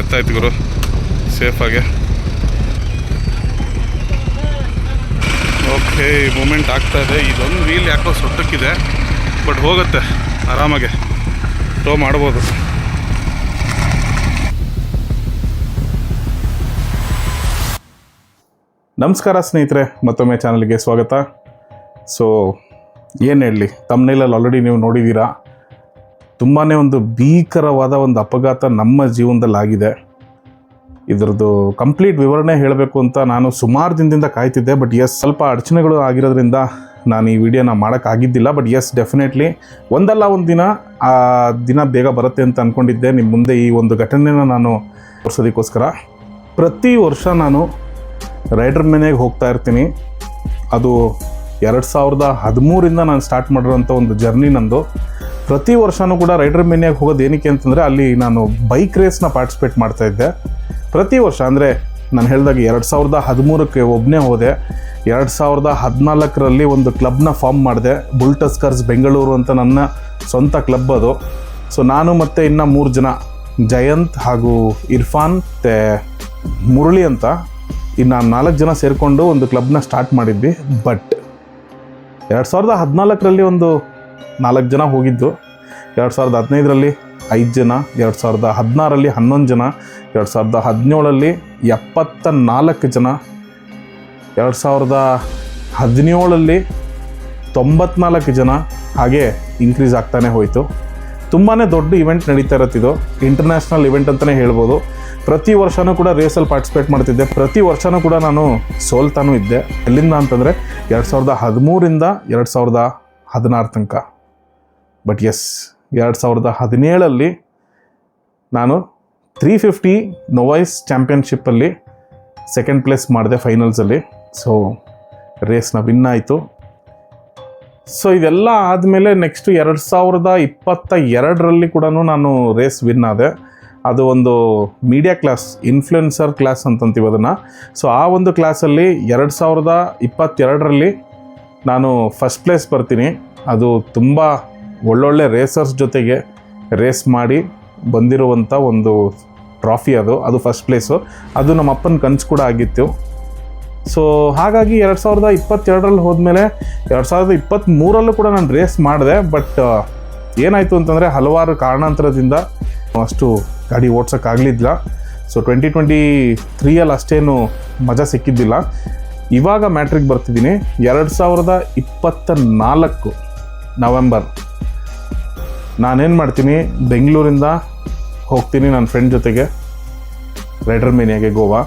ಎತ್ತಾಯ್ತು ಗುರು. ಸೇಫಾಗೆ okay moment ಆಗ್ತಾ ಇದೆ. ಇದೊಂದು ವೀಲ್ ಯಾಕೋ ಸೊಟ್ಟಕ್ಕಿದೆ ಬಟ್ ಹೋಗುತ್ತೆ. ಆರಾಮಾಗೆ. ಟೋ ಮಾಡ್ಬೋದು. ನಮಸ್ಕಾರ ಸ್ನೇಹಿತರೆ, ಮತ್ತೊಮ್ಮೆ ಚಾನಲ್ಗೆ ಸ್ವಾಗತ. ಸೊ ಏನು ಹೇಳಲಿ ತಮ್ಮನೇಲಲ್ಲಿ ಆಲ್ರೆಡಿ ನೀವು ನೋಡಿದ್ದೀರಾ? ತುಂಬಾ ಒಂದು ಭೀಕರವಾದ ಒಂದು ಅಪಘಾತ ನಮ್ಮ ಜೀವನದಲ್ಲಿ ಆಗಿದೆ ಇದರದ್ದು ಕಂಪ್ಲೀಟ್ ವಿವರಣೆ ಹೇಳಬೇಕು ಅಂತ ನಾನು ಸುಮಾರು ದಿನದಿಂದ ಕಾಯ್ತಿದ್ದೆ, ಬಟ್ ಎಸ್ ಸ್ವಲ್ಪ ಅಡಚಣೆಗಳು ಆಗಿರೋದ್ರಿಂದ ನಾನು ಈ ವಿಡಿಯೋನ ಮಾಡೋಕ್ಕಾಗಿದ್ದಿಲ್ಲ. ಬಟ್ ಎಸ್ ಡೆಫಿನೆಟ್ಲಿ ಒಂದಲ್ಲ ಒಂದು ದಿನ, ಆ ದಿನ ಬೇಗ ಬರುತ್ತೆ ಅಂತ ಅಂದ್ಕೊಂಡಿದ್ದೆ ನಿಮ್ಮ ಮುಂದೆ ಈ ಒಂದು ಘಟನೆನ ನಾನು ತೋರಿಸೋದಕ್ಕೋಸ್ಕರ. ಪ್ರತಿ ವರ್ಷ ನಾನು ರೈಡರ್ ಮನೆಗೆ ಹೋಗ್ತಾ ಇರ್ತೀನಿ. ಅದು ಎರಡು ಸಾವಿರದ ಹದಿಮೂರಿಂದ ನಾನು ಸ್ಟಾರ್ಟ್ ಮಾಡಿರೋಂಥ ಒಂದು ಜರ್ನಿ ನಂದು. ಪ್ರತಿ ವರ್ಷವೂ ಕೂಡ ರೈಡರ್ ಮೇನಿಯಾಗಿ ಹೋಗೋದು ಏನಕ್ಕೆ ಅಂತಂದರೆ ಅಲ್ಲಿ ನಾನು ಬೈಕ್ ರೇಸ್ನ ಪಾರ್ಟಿಸಿಪೇಟ್ ಮಾಡ್ತಾ ಇದ್ದೆ. ಪ್ರತಿ ವರ್ಷ ಅಂದರೆ ನಾನು ಹೇಳಿದಾಗ ಎರಡು ಸಾವಿರದ ಹದಿಮೂರಕ್ಕೆ ಒಬ್ಬನೇ ಹೋದೆ. ಎರಡು ಸಾವಿರದ ಹದಿನಾಲ್ಕರಲ್ಲಿ ಒಂದು ಕ್ಲಬ್ನ ಫಾರ್ಮ್ ಮಾಡಿದೆ. ಬುಲ್ಟಸ್ಕರ್ಸ್ ಬೆಂಗಳೂರು ಅಂತ ನನ್ನ ಸ್ವಂತ ಕ್ಲಬ್ ಅದು. ಸೊ ನಾನು ಮತ್ತು ಇನ್ನು ಮೂರು ಜನ, ಜಯಂತ್ ಹಾಗೂ ಇರ್ಫಾನ್, ಮತ್ತು ಮುರಳಿ ಅಂತ ಇನ್ನು ನಾಲ್ಕು ಜನ ಸೇರಿಕೊಂಡು ಒಂದು ಕ್ಲಬ್ನ ಸ್ಟಾರ್ಟ್ ಮಾಡಿದ್ವಿ. ಬಟ್ ಎರಡು ಸಾವಿರದ ಹದಿನಾಲ್ಕರಲ್ಲಿ ಒಂದು ನಾಲ್ಕು ಜನ ಹೋಗಿದ್ದು. ಎರಡು ಸಾವಿರದ ಹದಿನೈದರಲ್ಲಿ ಐದು ಜನ, ಎರಡು ಸಾವಿರದ ಹದಿನಾರಲ್ಲಿ ಹನ್ನೊಂದು ಜನ, ಎರಡು ಸಾವಿರದ ಹದಿನೇಳಲ್ಲಿ ಎಪ್ಪತ್ತ ನಾಲ್ಕು ಜನ, ಎರಡು ಸಾವಿರದ ಹದಿನೇಳಲ್ಲಿ ತೊಂಬತ್ನಾಲ್ಕು ಜನ ಹಾಗೆ ಇನ್ಕ್ರೀಸ್ ಆಗ್ತಾನೆ ಹೋಯಿತು. ತುಂಬಾ ದೊಡ್ಡ ಇವೆಂಟ್ ನಡೀತಾ ಇರತ್ತಿದ್ದು ಇಂಟರ್ನ್ಯಾಷನಲ್ ಇವೆಂಟ್ ಅಂತಲೇ ಹೇಳ್ಬೋದು. ಪ್ರತಿ ವರ್ಷವೂ ಕೂಡ ರೇಸಲ್ಲಿ ಪಾರ್ಟಿಸಿಪೇಟ್ ಮಾಡ್ತಿದ್ದೆ. ಪ್ರತಿ ವರ್ಷವೂ ಕೂಡ ನಾನು ಸೋಲ್ತಾನೂ ಇದ್ದೆ. ಎಲ್ಲಿಂದ ಅಂತಂದರೆ ಎರಡು ಸಾವಿರದ ಹದಿಮೂರಿಂದ ಎರಡು ಸಾವಿರದ ಹದಿನಾರು ತನಕ. ಬಟ್ ಎಸ್ ಎರಡು ಸಾವಿರದ ಹದಿನೇಳಲ್ಲಿ ನಾನು ತ್ರೀ ಫಿಫ್ಟಿ ನೋವೈಸ್ ಚಾಂಪಿಯನ್ಶಿಪ್ಪಲ್ಲಿ ಸೆಕೆಂಡ್ ಪ್ಲೇಸ್ ಮಾಡಿದೆ ಫೈನಲ್ಸಲ್ಲಿ ಸೊ ರೇಸ್ನ ವಿನ್ ಆಯಿತು. ಸೊ ಇದೆಲ್ಲ ಆದಮೇಲೆ ನೆಕ್ಸ್ಟು ಎರಡು ಸಾವಿರದ ಇಪ್ಪತ್ತ ಎರಡರಲ್ಲಿ ಕೂಡ ನಾನು ರೇಸ್ ವಿನ್ ಆದೆ. ಅದು ಒಂದು ಮೀಡಿಯಾ ಕ್ಲಾಸ್ ಇನ್ಫ್ಲುಯೆನ್ಸರ್ ಕ್ಲಾಸ್ ಅಂತಂತೀವಿ ಅದನ್ನು. ಸೊ ಆ ಒಂದು ಕ್ಲಾಸಲ್ಲಿ ಎರಡು ಸಾವಿರದ ಇಪ್ಪತ್ತೆರಡರಲ್ಲಿ ನಾನು ಫಸ್ಟ್ ಪ್ಲೇಸ್ ಬರ್ತೀನಿ. ಅದು ತುಂಬ ಒಳ್ಳೊಳ್ಳೆ ರೇಸರ್ಸ್ ಜೊತೆಗೆ ರೇಸ್ ಮಾಡಿ ಬಂದಿರುವಂಥ ಒಂದು ಟ್ರಾಫಿ ಅದು ಅದು ಫಸ್ಟ್ ಪ್ಲೇಸು ಅದು ನಮ್ಮ ಅಪ್ಪನ ಕನಸು ಕೂಡ ಆಗಿತ್ತು. ಸೊ ಹಾಗಾಗಿ ಎರಡು ಸಾವಿರದ ಇಪ್ಪತ್ತೆರಡರಲ್ಲಿ ಹೋದ್ಮೇಲೆ ಎರಡು ಸಾವಿರದ ಇಪ್ಪತ್ತ್ಮೂರಲ್ಲೂ ಕೂಡ ನಾನು ರೇಸ್ ಮಾಡಿದೆ ಬಟ್ ಏನಾಯಿತು ಅಂತಂದರೆ ಹಲವಾರು ಕಾರಣಾಂತರದಿಂದ ಅಷ್ಟು ಗಾಡಿ ಓಡ್ಸೋಕ್ಕಾಗಲಿಲ್ಲ ಸೊ ಟ್ವೆಂಟಿ ಟ್ವೆಂಟಿ ತ್ರೀಯಲ್ಲಿ ಅಷ್ಟೇನು ಮಜಾ ಸಿಕ್ಕಿದ್ದಿಲ್ಲ. ಇವಾಗ ಮ್ಯಾಟ್ರಿಕ್ ಬರ್ತಿದ್ದೀನಿ. ಎರಡು ಸಾವಿರದ ಇಪ್ಪತ್ತ ನಾಲ್ಕು ನವೆಂಬರ್. ನಾನೇನು ಮಾಡ್ತೀನಿ, ಬೆಂಗಳೂರಿಂದ ಹೋಗ್ತೀನಿ ನನ್ನ ಫ್ರೆಂಡ್ ಜೊತೆಗೆ, ರೈಡರ್ ಮೇನಿಯಾಗೆ ಗೋವಾ.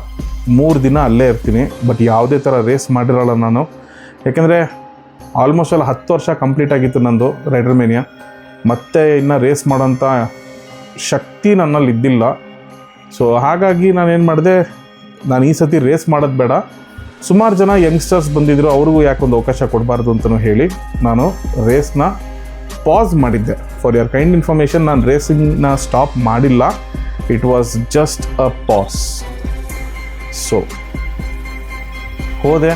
ಮೂರು ದಿನ ಅಲ್ಲೇ ಇರ್ತೀನಿ ಬಟ್ ಯಾವುದೇ ಥರ ರೇಸ್ ಮಾಡಿರೋಲ್ಲ ನಾನು. ಯಾಕೆಂದರೆ ಆಲ್ಮೋಸ್ಟ್ ಅಲ್ಲಿ ಹತ್ತು ವರ್ಷ ಕಂಪ್ಲೀಟ್ ಆಗಿತ್ತು ನಂದು ರೈಡರ್ ಮೇನಿಯಾ. ಮತ್ತೆ ಇನ್ನು ರೇಸ್ ಮಾಡೋಂಥ ಶಕ್ತಿ ನನ್ನಲ್ಲಿ ಇದ್ದಿಲ್ಲ. ಸೊ ಹಾಗಾಗಿ ನಾನೇನು ಮಾಡಿದೆ, ನಾನು ಈ ಸತಿ ರೇಸ್ ಮಾಡೋದು ಬೇಡ. ಸುಮಾರು ಜನ ಯಂಗ್ಸ್ಟರ್ಸ್ ಬಂದಿದ್ದರು ಅವ್ರಿಗೂ ಯಾಕೊಂದು ಅವಕಾಶ ಕೊಡಬಾರ್ದು ಅಂತಲೂ ಹೇಳಿ ನಾನು ರೇಸ್ನ ಪಾಸ್ ಮಾಡಿದ್ದೆ. ಫಾರ್ ಯರ್ ಕೈಂಡ್ ಇನ್ಫಾರ್ಮೇಷನ್ ನಾನು ರೇಸಿಂಗ್ನ ಸ್ಟಾಪ್ ಮಾಡಿಲ್ಲ. It was just a pass so ಹೋದೆ.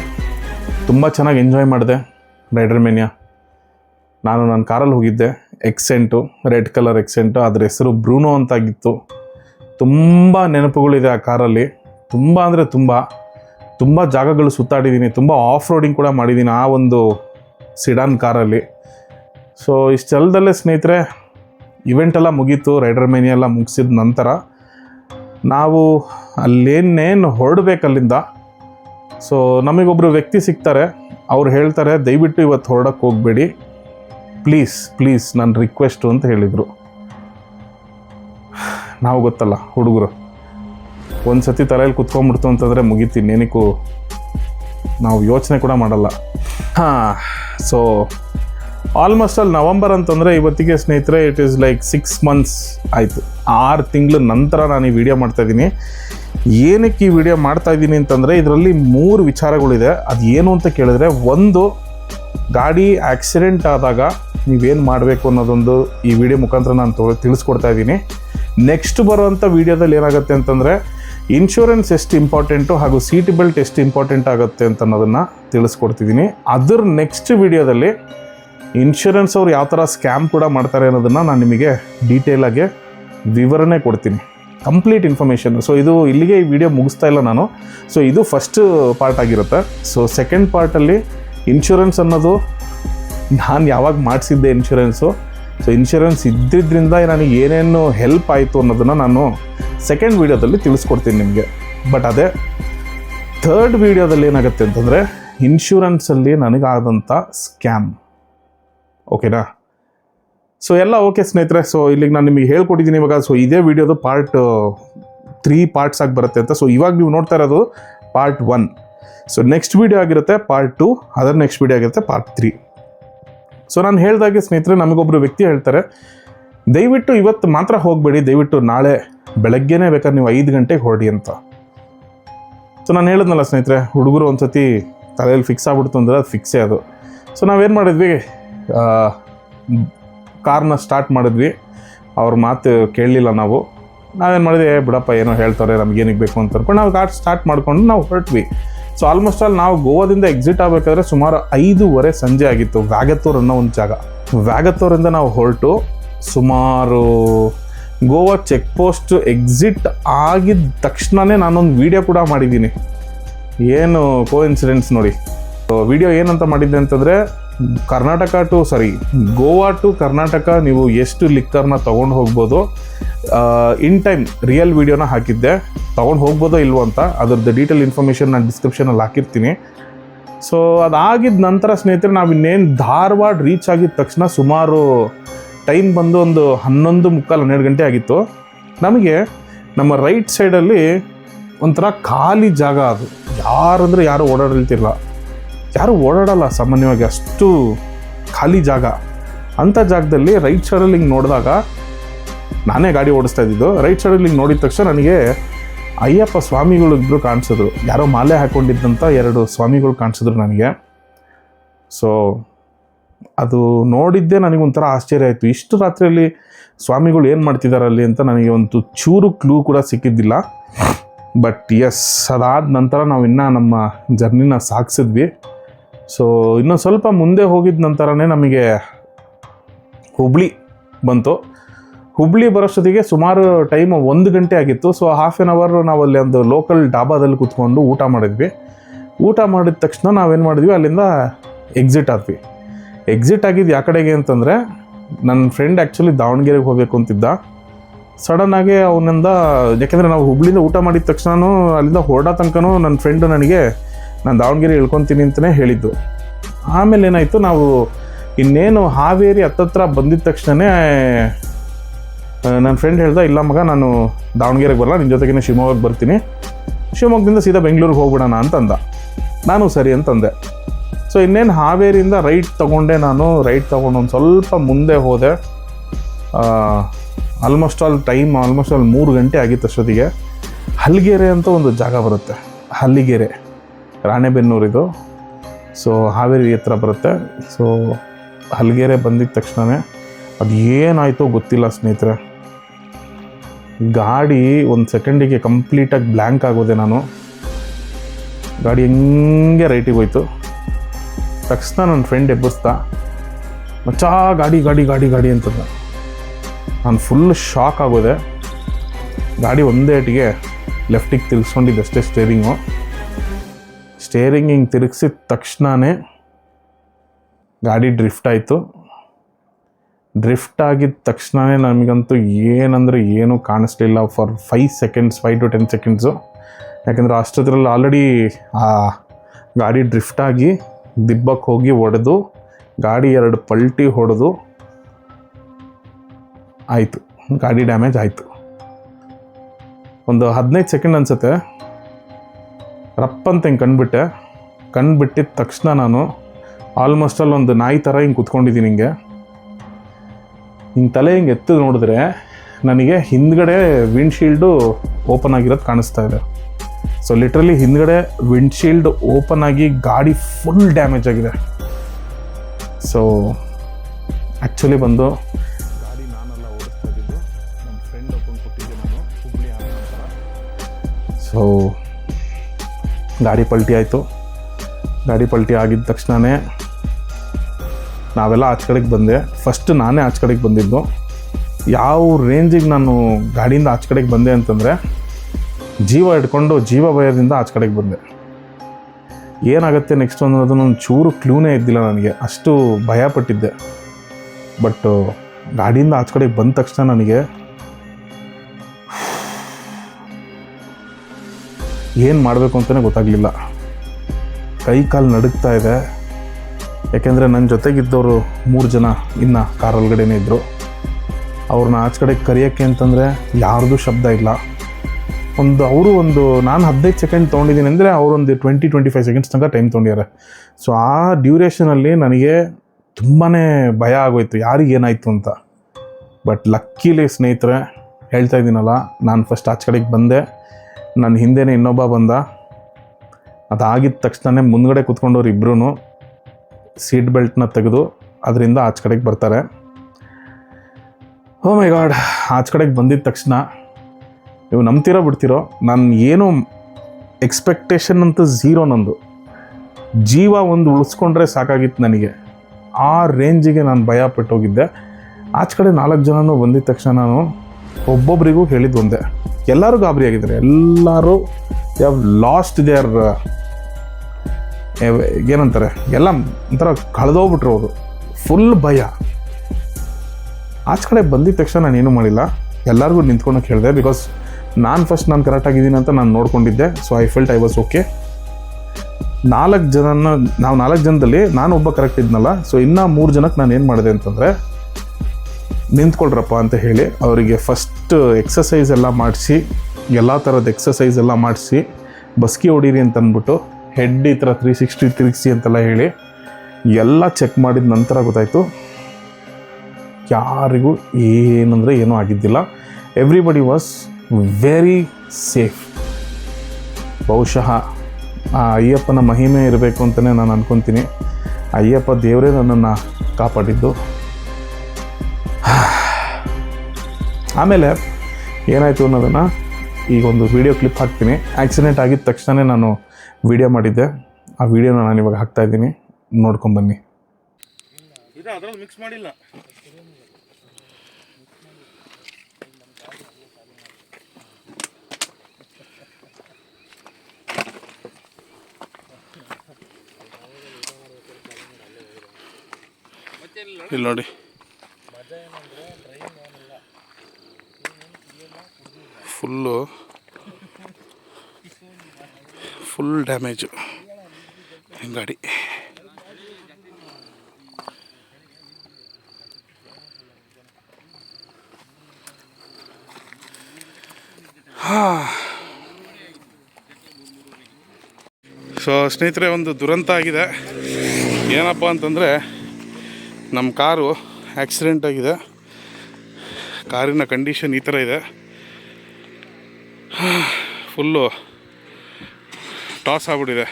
ತುಂಬ ಚೆನ್ನಾಗಿ ಎಂಜಾಯ್ ಮಾಡಿದೆ. ರೈಡರ್ ಮೇನಿಯಾ ನಾನು ನನ್ನ ಕಾರಲ್ಲಿ ಹೋಗಿದ್ದೆ. ಎಕ್ಸೆಂಟು ರೆಡ್ ಕಲರ್ ಎಕ್ಸೆಂಟು ಅದ್ರ ಹೆಸರು ಬ್ರೂನೋ ಅಂತಾಗಿತ್ತು. ತುಂಬ ನೆನಪುಗಳಿದೆ ಆ ಕಾರಲ್ಲಿ. ತುಂಬ ಅಂದರೆ ತುಂಬ. ತುಂಬ ಜಾಗಗಳು ಸುತ್ತಾಡಿದ್ದೀನಿ ತುಂಬ ಆಫ್ ರೋಡಿಂಗ್ ಕೂಡ ಮಾಡಿದ್ದೀನಿ ಆ ಒಂದು ಸಿಡಾನ್ ಕಾರಲ್ಲಿ. ಸೊ ಇಷ್ಟೆಲ್ಲದಲ್ಲೇ ಸ್ನೇಹಿತರೆ ಇವೆಂಟ್ ಎಲ್ಲ ಮುಗೀತು ರೈಡರ್ ಮೇನಿ ಎಲ್ಲ ಮುಗಿಸಿದ ನಂತರ, ನಾವು ಅಲ್ಲೇನೇನು ಹೊರಡಬೇಕು ಅಲ್ಲಿಂದ ಸೊ ನಮಗೊಬ್ಬರು ವ್ಯಕ್ತಿ ಸಿಗ್ತಾರೆ, ಅವ್ರು ಹೇಳ್ತಾರೆ, ದಯವಿಟ್ಟು ಇವತ್ತು ಹೊರಡಕ್ಕೆ ಹೋಗಬೇಡಿ. ಪ್ಲೀಸ್ ಪ್ಲೀಸ್ ನನ್ನ ರಿಕ್ವೆಸ್ಟು ಅಂತ ಹೇಳಿದರು. ನಾವು ಗೊತ್ತಲ್ಲ, ಹುಡುಗರು. ಒಂದು ಸತಿ ತಲೆಯಲ್ಲಿ ಕುತ್ಕೊಂಡ್ಬಿಡ್ತು ಅಂತಂದರೆ ಮುಗಿತೀನಿ, ಏನಕ್ಕೂ ನಾವು ಯೋಚನೆ ಕೂಡ ಮಾಡಲ್ಲ. ಹಾಂ ಸೊ ಆಲ್ಮೋಸ್ಟ್ ಅಲ್ಲಿ ನವಂಬರ್ ಅಂತಂದರೆ ಇವತ್ತಿಗೆ ಸ್ನೇಹಿತರೆ it is like six months ಆಯಿತು. ಆರು ತಿಂಗಳ ನಂತರ ನಾನು ಈ ವಿಡಿಯೋ ಮಾಡ್ತಾಯಿದ್ದೀನಿ ಏನಕ್ಕೆ ಈ ವಿಡಿಯೋ ಮಾಡ್ತಾ ಇದ್ದೀನಿ ಅಂತಂದರೆ, ಇದರಲ್ಲಿ ಮೂರು ವಿಚಾರಗಳಿದೆ. ಅದು ಏನು ಅಂತ ಕೇಳಿದ್ರೆ, ಒಂದು, ಗಾಡಿ ಆಕ್ಸಿಡೆಂಟ್ ಆದಾಗ ನೀವೇನು ಮಾಡಬೇಕು ಅನ್ನೋದೊಂದು ಈ ವಿಡಿಯೋ ಮುಖಾಂತರ ನಾನು ತೋ, ತಿಳಿಸ್ಕೊಡ್ತಾ ಇದ್ದೀನಿ. ನೆಕ್ಸ್ಟ್ ಬರುವಂಥ ವಿಡಿಯೋದಲ್ಲಿ ಏನಾಗುತ್ತೆ ಅಂತಂದರೆ ಇನ್ಶೂರೆನ್ಸ್ ಎಷ್ಟು ಇಂಪಾರ್ಟೆಂಟು ಹಾಗೂ ಸೀಟ್ ಬೆಲ್ಟ್ ಎಷ್ಟು ಇಂಪಾರ್ಟೆಂಟ್ ಆಗುತ್ತೆ ಅಂತ ಅನ್ನೋದನ್ನು ತಿಳಿಸ್ಕೊಡ್ತಿದ್ದೀನಿ. ಅದರ ನೆಕ್ಸ್ಟ್ ವಿಡಿಯೋದಲ್ಲಿ ಇನ್ಶೂರೆನ್ಸ್ ಅವ್ರು ಯಾವ ಥರ ಸ್ಕ್ಯಾಮ್ ಕೂಡ ಮಾಡ್ತಾರೆ ಅನ್ನೋದನ್ನು ನಾನು ನಿಮಗೆ ಡೀಟೇಲಾಗಿ ವಿವರಣೆ ಕೊಡ್ತೀನಿ. ಕಂಪ್ಲೀಟ್ ಇನ್ಫಾರ್ಮೇಷನ್ ಸೊ ಇದು ಇಲ್ಲಿಗೆ ಈ ವಿಡಿಯೋ ಮುಗಿಸ್ತಾ ಇಲ್ಲ ನಾನು. ಸೊ ಇದು ಫಸ್ಟ್ ಪಾರ್ಟ್ ಆಗಿರುತ್ತೆ. ಸೊ ಸೆಕೆಂಡ್ ಪಾರ್ಟಲ್ಲಿ ಇನ್ಶೂರೆನ್ಸ್ ಅನ್ನೋದು ನಾನು ಯಾವಾಗ ಮಾಡಿಸಿದ್ದೆ ಇನ್ಶೂರೆನ್ಸು ಸೊ ಇನ್ಶೂರೆನ್ಸ್ ಇದ್ದಿದ್ದರಿಂದ ನನಗೆ ಏನೇನು ಹೆಲ್ಪ್ ಆಯಿತು ಅನ್ನೋದನ್ನು ನಾನು ಸೆಕೆಂಡ್ ವೀಡಿಯೋದಲ್ಲಿ ತಿಳಿಸ್ಕೊಡ್ತೀನಿ ನಿಮಗೆ. ಬಟ್ ಅದೇ ಥರ್ಡ್ ವೀಡಿಯೋದಲ್ಲಿ ಏನಾಗುತ್ತೆ ಅಂತಂದರೆ ಇನ್ಶೂರೆನ್ಸಲ್ಲಿ ನನಗಾದಂಥ ಸ್ಕ್ಯಾಮ್ ಓಕೆನಾ ಸೊ ಎಲ್ಲ ಓಕೆ ಸ್ನೇಹಿತರೆ. ಸೊ ಇಲ್ಲಿಗೆ ನಾನು ನಿಮಗೆ ಹೇಳ್ಕೊಟ್ಟಿದ್ದೀನಿ ಇವಾಗ. ಸೊ ಇದೇ ವಿಡಿಯೋದು ಪಾರ್ಟ್ ತ್ರೀ ಪಾರ್ಟ್ಸ್ ಆಗಿ ಬರುತ್ತೆ ಅಂತ. ಸೊ ಇವಾಗ ನೀವು ನೋಡ್ತಾ ಇರೋದು part one so next video ಆಗಿರುತ್ತೆ ಪಾರ್ಟ್ ಟು ಅದರ ನೆಕ್ಸ್ಟ್ ವಿಡಿಯೋ ಆಗಿರುತ್ತೆ ಪಾರ್ಟ್ ತ್ರೀ ಸೊ ನಾನು ಹೇಳ್ದಾಗೆ ಸ್ನೇಹಿತರೆ ನಮಗೊಬ್ಬರು ವ್ಯಕ್ತಿ ಹೇಳ್ತಾರೆ, ದಯವಿಟ್ಟು ಇವತ್ತು ಮಾತ್ರ ಹೋಗಬೇಡಿ. ದಯವಿಟ್ಟು ನಾಳೆ ಬೆಳಗ್ಗೆನೇ ಬೇಕಾದ್ರೆ ನೀವು ಐದು ಗಂಟೆಗೆ ಹೊರಡಿ ಅಂತ. ಸೊ ನಾನು ಹೇಳಿದ್ನಲ್ಲ ಸ್ನೇಹಿತರೆ, ಹುಡುಗರು ಒಂದ್ಸತಿ ತಲೆಯಲ್ಲಿ ಫಿಕ್ಸ್ ಆಗ್ಬಿಡ್ತು ಅಂದ್ರೆ ಅದು ಫಿಕ್ಸೇ ಅದು. ಸೊ ನಾವೇನು ಮಾಡಿದ್ವಿ? ಕಾರ್ನ ಸ್ಟಾರ್ಟ್ ಮಾಡಿದ್ವಿ. ಅವ್ರ ಮಾತು ಕೇಳಲಿಲ್ಲ ನಾವು. ನಾವೇನು ಮಾಡಿದ್ವಿ "ಏ, ಬಿಡಪ್ಪ ಏನೋ ಹೇಳ್ತಾರೆ ನಮ್ಗೇನಿಗೆ ಬೇಕು ಅಂತ ಅಂದ್ಕೊಂಡು ನಾವು ಕಾರ್ ಸ್ಟಾರ್ಟ್ ಮಾಡ್ಕೊಂಡು ನಾವು ಹೊರಟ್ವಿ. ಸೊ ಆಲ್ಮೋಸ್ಟ್ ಆಲ್ ನಾವು ಗೋವಾದಿಂದ ಎಕ್ಸಿಟ್ ಆಗಬೇಕಾದ್ರೆ ಸುಮಾರು ಐದೂವರೆ ಸಂಜೆ ಆಗಿತ್ತು ವ್ಯಾಗತ್ತೂರ್ ಅನ್ನೋ ಒಂದು ಜಾಗ. ವ್ಯಾಗತ್ತೂರಿಂದ ನಾವು ಹೊರಟು ಸುಮಾರು ಗೋವಾ ಚೆಕ್ ಪೋಸ್ಟ್ ಎಕ್ಸಿಟ್ ಆಗಿದ ತಕ್ಷಣವೇ ನಾನೊಂದು ವಿಡಿಯೋ ಕೂಡ ಮಾಡಿದ್ದೀನಿ. ಏನು ಕೋ ಇನ್ಸಿಡೆನ್ಸ್ ನೋಡಿ. ವಿಡಿಯೋ ಏನಂತ ಮಾಡಿದ್ದೆ ಅಂತಂದರೆ, Karnataka to sorry Goa to Karnataka ನೀವು ಎಷ್ಟು ಲಿಕ್ಕರ್ನ ತೊಗೊಂಡು ಹೋಗ್ಬೋದು ಇನ್ ಟೈಮ್ ರಿಯಲ್ ವೀಡಿಯೋನ ಹಾಕಿದ್ದೆ. ತೊಗೊಂಡು ಹೋಗ್ಬೋದೋ ಇಲ್ವೋ ಅಂತ, ಅದ್ರದ್ದು ಡೀಟೇಲ್ ಇನ್ಫಾರ್ಮೇಷನ್ ನಾನು ಡಿಸ್ಕ್ರಿಪ್ಷನಲ್ಲಿ ಹಾಕಿರ್ತೀನಿ. ಸೊ ಅದಾಗಿದ್ದ ನಂತರ ಸ್ನೇಹಿತರೆ, ನಾವು ಇನ್ನೇನು ಧಾರವಾಡ ರೀಚ್ ಆಗಿದ ತಕ್ಷಣ ಸುಮಾರು ಟೈಮ್ ಬಂದು ಒಂದು ಹನ್ನೊಂದು ಮುಕ್ಕಾಲು ಹನ್ನೆರಡು ಗಂಟೆ ಆಗಿತ್ತು. ನಮಗೆ ನಮ್ಮ ರೈಟ್ ಸೈಡಲ್ಲಿ ಒಂಥರ ಖಾಲಿ ಜಾಗ ಅದು. ಯಾರಂದರೆ ಯಾರು ಓಡಾಡಲ್ತಿಲ್ಲ ಯಾರು ಓಡಾಡಲ್ಲ ಸಾಮಾನ್ಯವಾಗಿ ಅಷ್ಟು ಖಾಲಿ ಜಾಗ. ಅಂಥ ಜಾಗದಲ್ಲಿ ರೈಟ್ ಸೈಡಲ್ಲಿ ಹಿಂಗೆ ನೋಡಿದಾಗ ನಾನೇ ಗಾಡಿ ಓಡಿಸ್ತಾ ಇದ್ದಿದ್ದು. ರೈಟ್ ಸೈಡಲ್ಲಿ ಹಿಂಗೆ ನೋಡಿದ ತಕ್ಷಣ ನನಗೆ ಅಯ್ಯಪ್ಪ ಸ್ವಾಮಿಗಳು ಇಬ್ಬರು ಕಾಣಿಸಿದ್ರು. ಯಾರೋ ಮಾಲೆ ಹಾಕ್ಕೊಂಡಿದ್ದಂಥ ಎರಡು ಸ್ವಾಮಿಗಳು ಕಾಣಿಸಿದ್ರು ನನಗೆ. ಸೊ ಅದು ನೋಡಿದ್ದೇ ನನಗೊಂಥರ ಆಶ್ಚರ್ಯ ಆಯಿತು. ಇಷ್ಟು ರಾತ್ರಿಯಲ್ಲಿ ಸ್ವಾಮಿಗಳು ಏನು ಮಾಡ್ತಿದ್ದಾರೆ ಅಲ್ಲಿ ಅಂತ ನನಗೆ ಒಂದು ಚೂರು ಕ್ಲೂ ಕೂಡ ಸಿಕ್ಕಿದ್ದಿಲ್ಲ. ಬಟ್ ಎಸ್ ಅದಾದ ನಂತರ ನಾವು ಇನ್ನೂ ನಮ್ಮ ಜರ್ನಿನ ಸಾಗಿಸಿದ್ವಿ. ಸೊ ಇನ್ನೂ ಸ್ವಲ್ಪ ಮುಂದೆ ಹೋಗಿದ ನಂತರನೇ ನಮಗೆ ಹುಬ್ಳಿ ಬಂತು. ಹುಬ್ಳಿ ಬರೋಷ್ಟೊತ್ತಿಗೆ ಸುಮಾರು ಟೈಮ್ ಒಂದು ಗಂಟೆ ಆಗಿತ್ತು. ಸೊ ಹಾಫ್ ಆನ್ ಅವರ್ ನಾವು ಅಲ್ಲಿ ಒಂದು ಲೋಕಲ್ ಡಾಬಾದಲ್ಲಿ ಕೂತ್ಕೊಂಡು ಊಟ ಮಾಡಿದ್ವಿ. ಊಟ ಮಾಡಿದ ತಕ್ಷಣ ನಾವೇನು ಮಾಡಿದ್ವಿ? ಅಲ್ಲಿಂದ ಎಕ್ಸಿಟ್ ಆದ್ವಿ. ಎಕ್ಸಿಟ್ ಆಗಿದ್ದು ಯಾವ ಕಡೆಗೆ ಅಂತಂದರೆ ನನ್ನ ಫ್ರೆಂಡ್ ಆ್ಯಕ್ಚುಲಿ ದಾವಣಗೆರೆಗೆ ಹೋಗಬೇಕು ಅಂತಿದ್ದ. ಸಡನ್ನಾಗಿ ಅವನಿಂದ, ಯಾಕೆಂದರೆ ನಾವು ಹುಬ್ಳಿಂದ ಊಟ ಮಾಡಿದ ತಕ್ಷಣ ಅಲ್ಲಿಂದ ಹೊರಡೋ ತನಕನೂ ನನ್ನ ಫ್ರೆಂಡು ನನಗೆ ನಾನು ದಾವಣಗೆರೆ ಇಳ್ಕೊತೀನಿ ಅಂತಲೇ ಹೇಳಿದ್ದು. ಆಮೇಲೆ ಏನಾಯಿತು, ನಾವು ಇನ್ನೇನು ಹಾವೇರಿ ಹತ್ತತ್ರ ಬಂದಿದ್ದ ತಕ್ಷಣವೇ ನನ್ನ ಫ್ರೆಂಡ್ ಹೇಳ್ದ, ಇಲ್ಲ ಮಗ, ನಾನು ದಾವಣಗೆರೆಗೆ ಬರಲ್ಲ ನಿನ್ನ ಜೊತೆಗೇ ಶಿವಮೊಗ್ಗಕ್ಕೆ ಬರ್ತೀನಿ. ಶಿವಮೊಗ್ಗದಿಂದ ಸೀದಾ ಬೆಂಗಳೂರಿಗೆ ಹೋಗ್ಬಿಡೋಣ ಅಂತಂದ. ನಾನು ಸರಿ ಅಂತಂದೆ. ಸೊ ಇನ್ನೇನು ಹಾವೇರಿಯಿಂದ ರೈಟ್ ತೊಗೊಂಡೆ ನಾನು ರೈಟ್ ತೊಗೊಂಡು ಒಂದು ಸ್ವಲ್ಪ ಮುಂದೆ ಹೋದೆ. Almost all time almost all ಮೂರು ಗಂಟೆ ಆಗಿತ್ತು ಅಷ್ಟೊತ್ತಿಗೆ. ಹಲ್ಗೆರೆ ಅಂತ ಒಂದು ಜಾಗ ಬರುತ್ತೆ ಹಲ್ಲಿಗೆರೆ ರಾಣೆಬೆನ್ನೂರಿದು. ಸೊ ಹಾವೇರಿ ಹತ್ರ ಬರುತ್ತೆ. ಸೊ ಹಲಗೆರೆ ಬಂದಿದ ತಕ್ಷಣವೇ ಅದು ಏನಾಯಿತೋ ಗೊತ್ತಿಲ್ಲ ಸ್ನೇಹಿತರೆ. ಗಾಡಿ ಒಂದು ಸೆಕೆಂಡಿಗೆ ಕಂಪ್ಲೀಟಾಗಿ ಬ್ಲ್ಯಾಂಕ್ ಆಗೋದೆ ನಾನು. ಗಾಡಿ ಹೆಂಗೆ ರೈಟಿಗೆ ಹೋಯ್ತು. ತಕ್ಷಣ ನನ್ನ ಫ್ರೆಂಡ್ ಎಬ್ಬಿಸ್ತಾ ಮಚ್ಚಾ, ಗಾಡಿ ಗಾಡಿ ಗಾಡಿ ಗಾಡಿ ಅಂತಂದ. ನಾನು ಫುಲ್ ಶಾಕ್ ಆಗೋದೆ. ಗಾಡಿ ಒಂದೇ ಏಟಿಗೆ ಲೆಫ್ಟಿಗೆ ತಿರ್ಗಿಸ್ಕೊಂಡಿದ್ದೆ ಅಷ್ಟೇ ಸ್ಟೇರಿಂಗು ಸ್ಟೇರಿಂಗ್ ಹಿಂಗೆ ತಿರುಗಿಸಿದ ತಕ್ಷಣವೇ ಗಾಡಿ ಡ್ರಿಫ್ಟ್ ಆಯಿತು. ಡ್ರಿಫ್ಟ್ ಆಗಿದ ತಕ್ಷಣವೇ ನಮಗಂತೂ ಏನಂದರೆ ಏನೂ ಕಾಣಿಸ್ಲಿಲ್ಲ for five seconds five to ten seconds ಯಾಕಂದರೆ ಅಷ್ಟೊತ್ತರಲ್ಲಿ ಆಲ್ರೆಡಿ ಆ ಗಾಡಿ ಡ್ರಿಫ್ಟ್ ಆಗಿ ದಿಬ್ಬಕ್ಕೆ ಹೋಗಿ ಒಡೆದು ಗಾಡಿ ಎರಡು ಪಲ್ಟಿ ಹೊಡೆದು ಆಯಿತು. ಗಾಡಿ ಡ್ಯಾಮೇಜ್ ಆಯಿತು. ಒಂದು ಹದಿನೈದು ಸೆಕೆಂಡ್ ಅನಿಸುತ್ತೆ. ರಪ್ಪಂತ ಹಿಂಗೆ ಕಂಡುಬಿಟ್ಟೆ ಕಂಡುಬಿಟ್ಟಿದ ತಕ್ಷಣ ನಾನು ಆಲ್ಮೋಸ್ಟ್ ಅಲ್ಲಿ ಒಂದು ನಾಯಿ ಥರ ಹಿಂಗೆ ಕುತ್ಕೊಂಡಿದ್ದೀನಿ ಹಿಂಗೆ. ಹಿಂಗೆ ತಲೆ ಹಿಂಗೆ ಎತ್ತು ನೋಡಿದ್ರೆ ನನಗೆ ಹಿಂದ್ಗಡೆ ವಿಂಡ್ಶೀಲ್ಡು ಓಪನ್ ಆಗಿರೋದು ಕಾಣಿಸ್ತಾ ಇದೆ. ಸೊ ಲಿಟ್ರಲಿ ಹಿಂದ್ಗಡೆ ವಿಂಡ್ಶೀಲ್ಡ್ ಓಪನ್ ಆಗಿ ಗಾಡಿ ಫುಲ್ ಡ್ಯಾಮೇಜ್ ಆಗಿದೆ. ಸೊ ಆ್ಯಕ್ಚುಲಿ ಬಂದು ಗಾಡಿ ಪಲ್ಟಿ ಆಯಿತು. ಗಾಡಿ ಪಲ್ಟಿ ಆಗಿದ ತಕ್ಷಣವೇ ನಾವೆಲ್ಲ ಆಚೆ ಕಡೆಗೆ ಬಂದೆ. ಫಸ್ಟ್ ನಾನೇ ಆಚೆ ಕಡೆಗೆ ಬಂದಿದ್ದು. ಯಾವ ರೇಂಜಿಗೆ ನಾನು ಗಾಡಿಯಿಂದ ಆಚೆ ಕಡೆಗೆ ಬಂದೆ ಅಂತಂದರೆ ಜೀವ ಇಟ್ಕೊಂಡು ಜೀವ ಭಯದಿಂದ ಆಚೆ ಕಡೆಗೆ ಬಂದೆ. ಏನಾಗುತ್ತೆ ನೆಕ್ಸ್ಟ್ ಅನ್ನೋದು ನನ್ನ ಚೂರು ಕ್ಲೂನೇ ಇದ್ದಿಲ್ಲ ನನಗೆ. ಅಷ್ಟು ಭಯಪಟ್ಟಿದ್ದೆ. ಬಟ್ ಗಾಡಿಯಿಂದ ಆಚೆ ಕಡೆಗೆ ಬಂದ ತಕ್ಷಣ ನನಗೆ ಏನು ಮಾಡಬೇಕು ಅಂತಲೇ ಗೊತ್ತಾಗಲಿಲ್ಲ. ಕೈ ಕಾಲು ನಡುಕ್ತಾ ಇದೆ. ಯಾಕೆಂದರೆ ನನ್ನ ಜೊತೆಗಿದ್ದವರು ಮೂರು ಜನ ಇನ್ನು ಕಾರೊಳಗಡೆನೇ ಇದ್ದರು ಅವ್ರನ್ನ ಆಚೆ ಕಡೆ ಕರೆಯೋಕ್ಕೆ ಅಂತಂದರೆ ಯಾರ್ದು ಶಬ್ದ ಇಲ್ಲ. ಒಂದು ಅವರು ಒಂದು ನಾನು ಹದಿನೈದು ಸೆಕೆಂಡ್ ತೊಗೊಂಡಿದ್ದೀನಿ ಅಂದರೆ ಅವರೊಂದು ಟ್ವೆಂಟಿ ಟ್ವೆಂಟಿ ಫೈವ್ ಸೆಕೆಂಡ್ಸ್ ತನಕ ಟೈಮ್ ತೊಗೊಂಡಿದ್ದಾರೆ. ಸೊ ಆ ಡ್ಯೂರೇಷನಲ್ಲಿ ನನಗೆ ತುಂಬಾ ಭಯ ಆಗೋಯ್ತು. ಯಾರಿಗೆ ಏನಾಯಿತು ಅಂತ. ಬಟ್ ಲಕ್ಕಿಲಿ ಸ್ನೇಹಿತರೆ, ಹೇಳ್ತಾ ಇದ್ದೀನಲ್ಲ, ನಾನು ಫಸ್ಟ್ ಆಚೆ ಕಡೆಗೆ ಬಂದೆ. ನನ್ನ ಹಿಂದೆನೇ ಇನ್ನೊಬ್ಬ ಬಂದ. ಅದಾಗಿದ್ದ ತಕ್ಷಣನೇ ಮುಂದ್ಗಡೆ ಕೂತ್ಕೊಂಡವ್ರು ಇಬ್ಬರೂ ಸೀಟ್ ಬೆಲ್ಟ್ನ ತೆಗೆದು ಅದರಿಂದ ಆಚೆ ಕಡೆಗೆ ಬರ್ತಾರೆ. ಓ ಮೈ ಗಾಡ್ ಆಚೆ ಕಡೆಗೆ ಬಂದಿದ್ದ ತಕ್ಷಣ ನೀವು ನಂಬ್ತಿರೋ ಬಿಡ್ತಿರೋ, ನಾನು ಏನು ಎಕ್ಸ್ಪೆಕ್ಟೇಷನ್ ಅಂತ ಝೀರೋ ನಂದು. ಜೀವ ಒಂದು ಉಳಿಸ್ಕೊಂಡ್ರೆ ಸಾಕಾಗಿತ್ತು ನನಗೆ. ಆ ರೇಂಜಿಗೆ ನಾನು ಭಯ ಪಟ್ಟೋಗಿದ್ದೆ. ಆಚೆ ಕಡೆ ನಾಲ್ಕು ಜನನೂ ಬಂದಿದ್ದ ತಕ್ಷಣ ನಾನು ಒಬ್ಬೊಬ್ಬರಿಗೂ ಹೇಳಿದ್ದು ಒಂದೇ. ಎಲ್ಲರೂ ಗಾಬರಿ ಆಗಿದ್ದಾರೆ. ಎಲ್ಲರೂ ದೇ ಹ್ಯಾವ್ ಲಾಸ್ಟ್ ದೇರ್ ಏನಂತಾರೆ? ಎಲ್ಲ ಒಂಥರ ಕಳೆದೋಗ್ಬಿಟ್ರು ಅವರು. ಫುಲ್ ಭಯ. ಆಚೆ ಕಡೆ ಬಂದಿದ್ದ ತಕ್ಷಣ ನಾನು ಏನೂ ಮಾಡಿಲ್ಲ. ಎಲ್ಲರಿಗೂ ನಿಂತ್ಕೊಳಕ್ಕೆ ಹೇಳಿದೆ ಬಿಕಾಸ್ ನಾನು ಫಸ್ಟ್ ನಾನು ಕರೆಕ್ಟಾಗಿದ್ದೀನಿ ಅಂತ ನಾನು ನೋಡ್ಕೊಂಡಿದ್ದೆ. So I felt I was okay ನಾಲ್ಕು ಜನನ ನಾವು ನಾಲ್ಕು ಜನದಲ್ಲಿ ನಾನು ಒಬ್ಬ ಕರೆಕ್ಟ್ ಇದ್ನಲ್ಲ. ಸೊ ಇನ್ನೂ ಮೂರು ಜನಕ್ಕೆ ನಾನು ಏನು ಮಾಡಿದೆ ಅಂತಂದರೆ ನಿಂತ್ಕೊಳ್ರಪ್ಪ ಅಂತ ಹೇಳಿ ಅವರಿಗೆ ಫಸ್ಟ್ ಎಕ್ಸಸೈಸ್ ಎಲ್ಲ ಮಾಡಿಸಿ, ಎಲ್ಲ ಥರದ ಎಕ್ಸಸೈಸ್ ಎಲ್ಲ ಮಾಡಿಸಿ, ಬಸ್ಕಿ ಹೊಡೀರಿ ಅಂತ ಅಂದ್ಬಿಟ್ಟು ಹೆಡ್ ಈ ಥರ ತ್ರೀ ಸಿಕ್ಸ್ಟಿ ತಿರುಗಿಸಿ ಅಂತೆಲ್ಲ ಹೇಳಿ ಎಲ್ಲ ಚೆಕ್ ಮಾಡಿದ ನಂತರ ಗೊತ್ತಾಯಿತು, ಯಾರಿಗೂ ಏನಂದರೆ ಏನೂ ಆಗಿದ್ದಿಲ್ಲ. ಎವ್ರಿಬಡಿ ವಾಸ್ ವೆರಿ ಸೇಫ್ ಬಹುಶಃ ಆ ಅಯ್ಯಪ್ಪನ ಮಹಿಮೆ ಇರಬೇಕು ಅಂತಲೇ ನಾನು ಅಂದ್ಕೊತೀನಿ ಅಯ್ಯಪ್ಪ ದೇವರೇ ನನ್ನನ್ನು ಕಾಪಾಡಿದ್ದು. ಆಮೇಲೆ ಏನಾಯಿತು ಅನ್ನೋದನ್ನು ಈಗ ಒಂದು ವಿಡಿಯೋ ಕ್ಲಿಪ್ ಹಾಕ್ತೀನಿ. ಆಕ್ಸಿಡೆಂಟ್ ಆಗಿದ ತಕ್ಷಣ ನಾನು ವಿಡಿಯೋ ಮಾಡಿದ್ದೆ. ಆ ವಿಡಿಯೋನ ನಾನು ಇವಾಗ ಹಾಕ್ತಾ ಇದ್ದೀನಿ. ನೋಡ್ಕೊಂಬನ್ನಿ ಬನ್ನಿ. ಅದ್ರಲ್ಲಿ ಮಿಕ್ಸ್ ಮಾಡಿಲ್ಲ. ಇಲ್ಲಿ ನೋಡಿ. ಫುಲ್ಲು ಫುಲ್ ಡ್ಯಾಮೇಜು ಗಾಡಿ ಸೊ ಸ್ನೇಹಿತರೆ, ಒಂದು ದುರಂತ ಆಗಿದೆ. ಏನಪ್ಪ ಅಂತಂದರೆ ನಮ್ಮ ಕಾರು ಆಕ್ಸಿಡೆಂಟ್ ಆಗಿದೆ. ಕಾರಿನ ಕಂಡೀಷನ್ ಈ ಥರ ಇದೆ. ಫುಲ್ಲು ಟಾಸ್ ಆಗ್ಬಿಟ್ಟಿದೆ.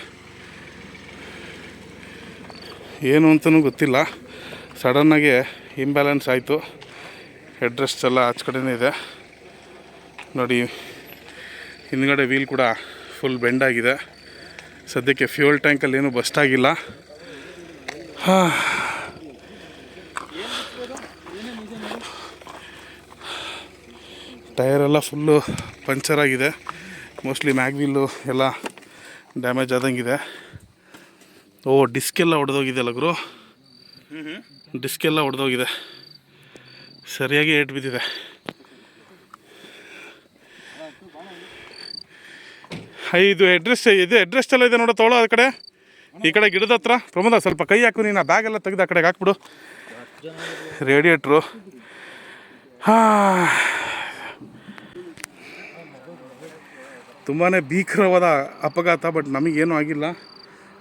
ಏನು ಅಂತಲೂ ಗೊತ್ತಿಲ್ಲ. ಸಡನ್ನಾಗಿ ಇಂಬ್ಯಾಲೆನ್ಸ್ ಆಯಿತು. ಹೆಡ್ ರೆಸ್ಟ್ ಎಲ್ಲ ಆಚೆ ಕಡೆನೇ ಇದೆ. ನೋಡಿ, ಹಿಂದ್ಗಡೆ ವೀಲ್ ಕೂಡ ಫುಲ್ ಬೆಂಡ್ ಆಗಿದೆ. ಸದ್ಯಕ್ಕೆ ಫ್ಯೂಯಲ್ ಟ್ಯಾಂಕಲ್ಲಿ ಏನೂ ಬಸ್ಟ್ ಆಗಿಲ್ಲ. ಟಯರೆಲ್ಲ ಫುಲ್ಲು ಪಂಚರ್ ಆಗಿದೆ. ಮೋಸ್ಟ್ಲಿ ಮ್ಯಾಗ್ವಿಲ್ಲು ಎಲ್ಲ ಡ್ಯಾಮೇಜ್ ಆದಂಗಿದೆ. ಓ ಡಿಸ್ಕ್ ಎಲ್ಲ ಒಡೆದೋಗಿದೆಯಲ್ಲ ಗುರು? ಡಿಸ್ಕ್ ಎಲ್ಲ ಒಡೆದೋಗಿದೆ. ಸರಿಯಾಗಿ ಏಟ್ ಬಿದ್ದಿದೆ. ಇದು ಅಡ್ರೆಸ್ ಇದು. ಅಡ್ರೆಸ್ ಎಲ್ಲ ಇದೆ ನೋಡೋ ತೊಗೊಳೋ ಆ ಕಡೆ. ಈ ಕಡೆ ಗಿಡದ ಹತ್ರ. ಪ್ರಮೋದ, ಸ್ವಲ್ಪ ಕೈ ಹಾಕು, ನೀನು ಆ ಬ್ಯಾಗ್ ಎಲ್ಲ ತೆಗೆದು ಆ ಕಡೆಗೆ ಹಾಕ್ಬಿಡು. ರೇಡಿಯೇಟ್ರು ಹಾಂ. ತುಂಬಾ ಭೀಕರವಾದ ಅಪಘಾತ ಬಟ್ ನಮಗೇನೂ ಆಗಿಲ್ಲ.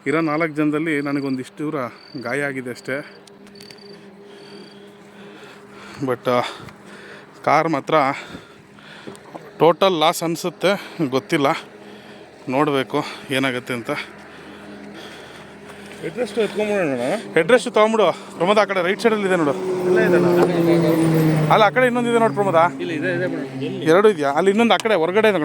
ಇರೋ ನಾಲ್ಕು ಜನದಲ್ಲಿ ನನಗೊಂದಿಷ್ಟು ದೂರ ಗಾಯ ಆಗಿದೆ ಅಷ್ಟೇ. ಬಟ್ ಕಾರ್ ಮಾತ್ರ ಟೋಟಲ್ ಲಾಸ್ ಅನಿಸುತ್ತೆ ಗೊತ್ತಿಲ್ಲ. ನೋಡಬೇಕು ಏನಾಗುತ್ತೆ ಅಂತ. ಅಡ್ರೆಸ್ ಎತ್ಕೊಂಬಿಡೋಣ ಅಡ್ರೆಸ್ ತೊಗೊಂಬಿಡು ಪ್ರಮೋದ ಆ ಕಡೆ ರೈಟ್ ಸೈಡಲ್ಲಿ ಇದೆ ನೋಡು. ಅಲ್ಲ ಆ ಕಡೆ ಇನ್ನೊಂದಿದೆ ನೋಡು ಪ್ರಮೋದ. ಎರಡು ಇದೆಯಾ? ಅಲ್ಲಿ ಇನ್ನೊಂದು ಆ ಕಡೆ ಹೊರಗಡೆ ಇದೆ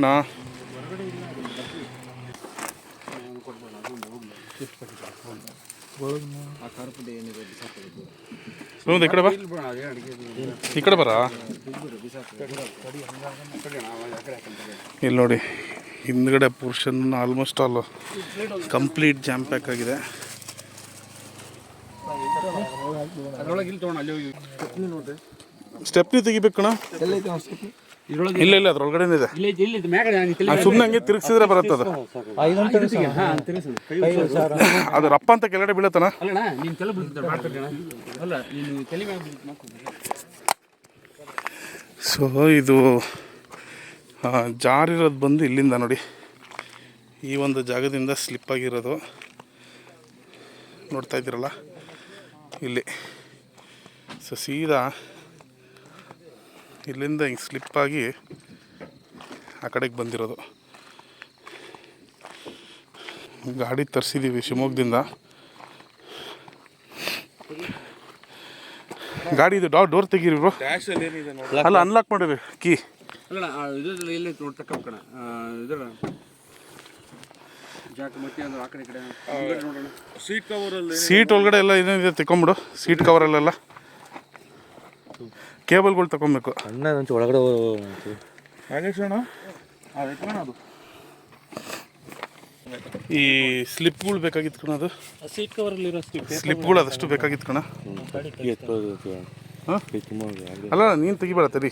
ಈ ಕಡೆ ಬಾ. ಈ ಕಡೆ ಬರ. ಇಲ್ಲಿ ನೋಡಿ ಹಿಂದ್ಗಡೆ portion almost all complete jam pack ಆಗಿದೆ. ಸ್ಟೆಪ್ನಿ ತೆಗಿಬೇಕಣ ಇದ್ರೊಳಗೆ ಇಲ್ಲ ಇಲ್ಲ ಅದ್ರೊಳಗಡೆ ಇದೆ. ಇಲ್ಲಿ ಇಲ್ಲಿ ಮ್ಯಾಗ ನಾನು ತಲೆ ಸುಮ್ಮನೆ ಹಂಗೆ ತಿರುಗಿಸಿದ್ರೆ ಹಾಂ ತಿರ್ಸು ಅದು ರಪ್ಪ ಅಂತ ಕೆಳಗಡೆ ಬೀಳತ್ತನ? ಅಲ್ಲಣ್ಣ ನೀನು ತಲೆ ಬಿಡ್ತಿದ್ದ ಮಾಡ್ತಾರೆ ಅಲ್ಲ ನೀನು ತಲೆ ಮ್ಯಾಗ ಬಿಡ್ತು ಸೊ ಇದು ಆ, ಜಾರಿರೋದು ಬಂದು ಇಲ್ಲಿಂದ ನೋಡಿ. ಈ ಒಂದು ಜಾಗದಿಂದ ಸ್ಲಿಪ್ ಆಗಿರೋದು. ನೋಡ್ತಾ ಇದ್ದೀರಲ್ಲ? ಇಲ್ಲಿ. ಸೊ ಸೀದಾ ಇಲ್ಲಿಂದ ಹಿಂಗೆ ಸ್ಲಿಪ್ ಆಗಿ ಆ ಕಡೆಗೆ ಬಂದಿರೋದು. ಗಾಡಿ ತರಿಸಿದ್ದೀವಿ ಶಿವಮೊಗ್ಗದಿಂದ. ಗಾಡಿ ಇದು ಡಾ ಡೋರ್ ತೆಗೀರಿ ಬ್ರೋ. ಅಲ್ಲ ಅನ್ಲಾಕ್ ಮಾಡಿರಿ ಕೀ. ಸೀಟ್ ಒಳಗಡೆ ಎಲ್ಲ ಏನೇನಿದೆ ತಿಕ್ಕೊಂಬಿಡು. ಸೀಟ್ ಕವರಲ್ಲೆಲ್ಲ ಕೇಬಲ್ಗಳು ತಗೊಬೇಕು. ಅಣ್ಣ ನಂಚು ಒಳಗಡೆ ನಾಗೇಶ್ ಅಣ್ಣ? ಅದು. ಈ ಸ್ಲಿಪ್ಗಳು ಬೇಕಾಗಿತ್ತು ಕಣ ಅದು. ಸೀಟ್ ಕವರಲ್ಲಿರೋ ಸ್ಲಿಪ್ ಸ್ಲಿಪ್ಗಳು ಅದಷ್ಟು ಬೇಕಾಗಿತ್ತು ಕಣ. ಅಲ್ಲ ನೀನು ತೆಗಿಬೇಡ ತಡಿ